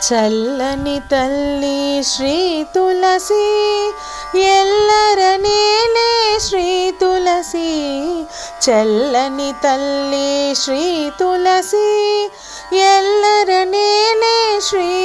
చల్లని తల్లి శ్రీ తులసి ఎల్లరనేలే శ్రీ తులసి. చల్లని తల్లి శ్రీ తులసి ఎల్లరనేలే శ్రీ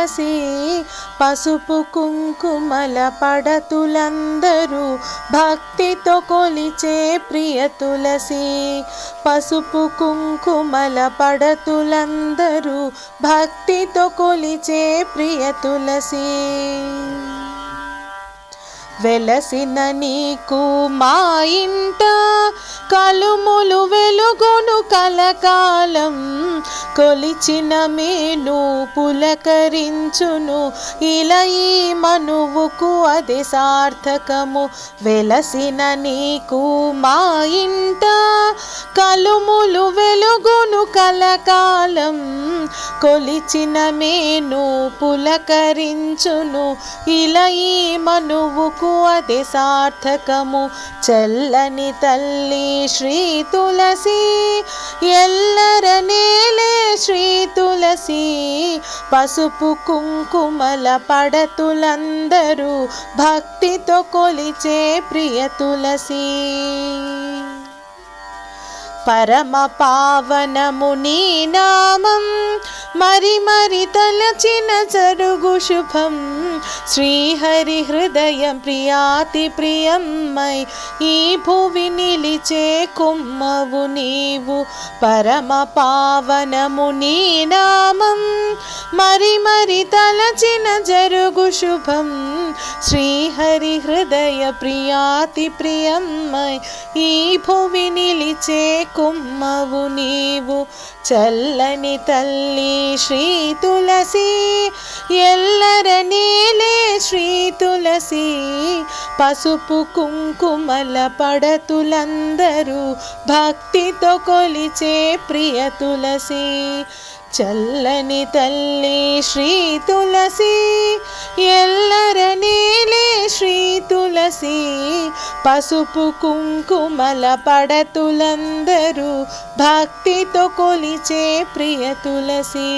తులసి పసుపు కుంకుమల పడతులందరూ భక్తితో కొలిచే ప్రియ తులసి. పసుపు కుంకుమల పడతులందరూ భక్తితో కొలిచే ప్రియ తులసి. వెలసిన నీకు మా ఇంట కలుములు వెలుగును కలకాలం. కొలిచిన మేను పులకరించును. ఇలా ఈ మనువుకు అది సార్థకము. వెలసిన నీకు మా ఇంట కలుములు వెలుగును కలకాలం. కొలిచిన మేను పులకరించును. ఇలా ఈ మనువుకు అది సార్థకము. చల్లని తల్లి శ్రీ తులసి ఎల్లరనేలే శ్రీ తులసి. పసుపు కుంకుమల పడతులందరూ భక్తితో కొలిచే ప్రియ తులసి. పరమ పావనము నీ నామం మరి మరి తలచిన జరుగు శుభం. శ్రీహరి హృదయం ప్రియాతి ప్రియమ్మై ఈ భువి నిలిచే కుమ్మవు నీవు పరమ పావనము నీ నామం. మరి మరి తలచిన జరుగు శుభం. శ్రీహరి హృదయ ప్రియాతి ప్రియమ్మై ఈ భువి నిలిచే కుమ్మవు నీవు. చల్లని తల్లి శ్రీ తులసి ఎల్లరనేలే శ్రీ తులసి. పసుపు కుంకుమల పడతులందరూ భక్తితో కొలిచే ప్రియ తులసి. చల్లని తల్లి శ్రీ తులసి ఎల్లరనేలే శ్రీ తులసి పసుపు కుంకుమల పడతులందరూ భక్తితో కొలిచే ప్రియ తులసి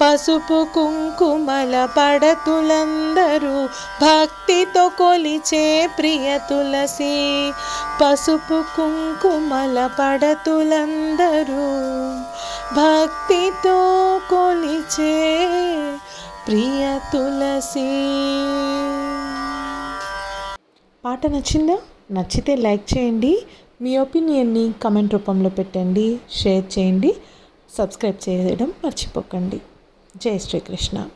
పసుపు కుంకుమల పడతులందరూ భక్తితో కొలిచే ప్రియ తులసి పసుపు కుంకుమల పడతులందరూ భక్తితో కొలిచే ప్రియ తులసి. పాట నచ్చిందా? నచ్చితే లైక్ చేయండి. మీ ఒపీనియన్ని కమెంట్ రూపంలో పెట్టండి. షేర్ చేయండి. సబ్స్క్రైబ్ చేయడం మర్చిపోకండి. జై శ్రీకృష్ణ.